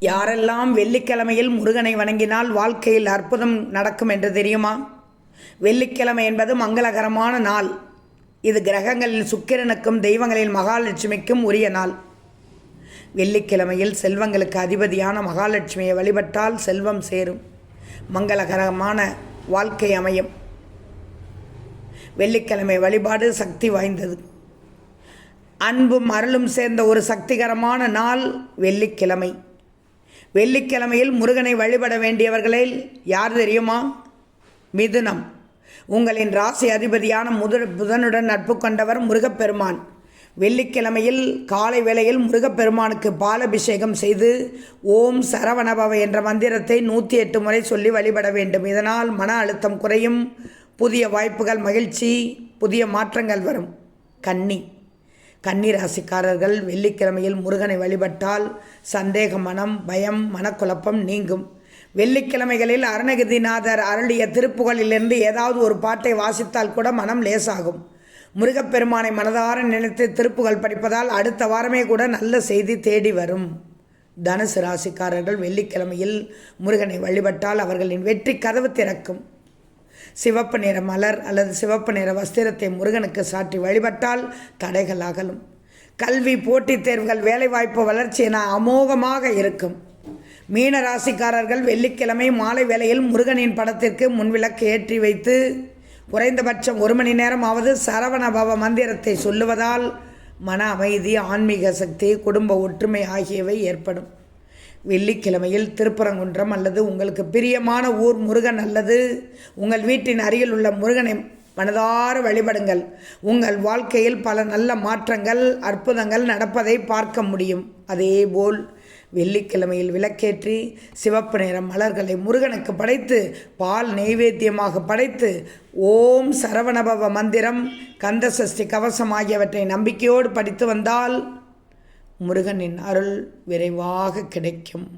யாரெல்லாம் வெள்ளிக்கிழமையில் முருகனை வணங்கினால் வாழ்க்கையில் அற்புதம் நடக்கும் என்று தெரியுமா? வெள்ளிக்கிழமை என்பது மங்களகரமான நாள். இது கிரகங்களில் சுக்கிரனுக்கும் தெய்வங்களில் மகாலட்சுமிக்கும் உரிய நாள். வெள்ளிக்கிழமையில் செல்வங்களுக்கு அதிபதியான மகாலட்சுமியை வழிபட்டால் செல்வம் சேரும். மங்களகரமான வாழ்க்கை அமையும். வெள்ளிக்கிழமை வழிபாடு சக்தி வாய்ந்தது. அன்பும் அருளும் சேர்ந்த ஒரு சக்திகரமான நாள் வெள்ளிக்கிழமை. வெள்ளிக்கிழமையில் முருகனை வழிபட வேண்டியவர்களில் யார் தெரியுமா? மிதுனம். உங்களின் ராசி அதிபதியான முது புதனுடன் நட்பு கொண்டவர் முருகப்பெருமான். வெள்ளிக்கிழமையில் காலை வேளையில் முருகப்பெருமானுக்கு பாலபிஷேகம் செய்து ஓம் சரவணபவ என்ற மந்திரத்தை நூற்றி எட்டு முறை சொல்லி வழிபட வேண்டும். இதனால் மன அழுத்தம் குறையும் புதிய வாய்ப்புகள் மகிழ்ச்சி புதிய மாற்றங்கள் வரும். கன்னி. கன்னிராசிக்காரர்கள் வெள்ளிக்கிழமையில் முருகனை வழிபட்டால் சந்தேக மனம் பயம் மனக்குழப்பம் நீங்கும். வெள்ளிக்கிழமைகளில் அருணகிரிநாதர் அருளிய திருப்புகளிலிருந்து ஏதாவது ஒரு பாட்டை வாசித்தால் கூட மனம் லேசாகும். முருகப்பெருமானை மனதார நினைத்து திருப்புகள் படிப்பதால் அடுத்த வாரமே கூட நல்ல செய்தி தேடி வரும். தனுசு ராசிக்காரர்கள் வெள்ளிக்கிழமையில் முருகனை வழிபட்டால் அவர்களின் வெற்றி கதவு திறக்கும். சிவப்பு நிற மலர் அல்லது சிவப்பு நிற வஸ்திரத்தை முருகனுக்கு சாற்றி வழிபட்டால் தடைகள் அகலும். கல்வி போட்டித் தேர்வுகள் வேலைவாய்ப்பு வளர்ச்சி என அமோகமாக இருக்கும். மீன ராசிக்காரர்கள் வெள்ளிக்கிழமை மாலை வேளையில் முருகனின் படத்திற்கு முன்விளக்கு ஏற்றி வைத்து குறைந்தபட்சம் ஒரு மணி நேரமாவது சரவண பவ மந்திரத்தை சொல்லுவதால் மன அமைதி ஆன்மீக சக்தி குடும்ப ஒற்றுமை ஆகியவை ஏற்படும். வெள்ளிக்கிழமையில் திருப்பரங்குன்றம் அல்லது உங்களுக்கு பிரியமான ஊர் முருகன் அல்லது உங்கள் வீட்டின் அருகில் உள்ள முருகனை மனதார வழிபடுங்கள். உங்கள் வாழ்க்கையில் பல நல்ல மாற்றங்கள் அற்புதங்கள் நடப்பதை பார்க்க முடியும். அதேபோல் வெள்ளிக்கிழமையில் விளக்கேற்றி சிவப்பு நிற மலர்களை முருகனுக்கு படைத்து பால் நெய்வேத்தியமாக படைத்து ஓம் சரவணபவ மந்திரம் கந்தசஷ்டி கவசம் ஆகியவற்றை நம்பிக்கையோடு படித்து வந்தால் முருகனின் அருள் விரைவாக கிடைக்கும்.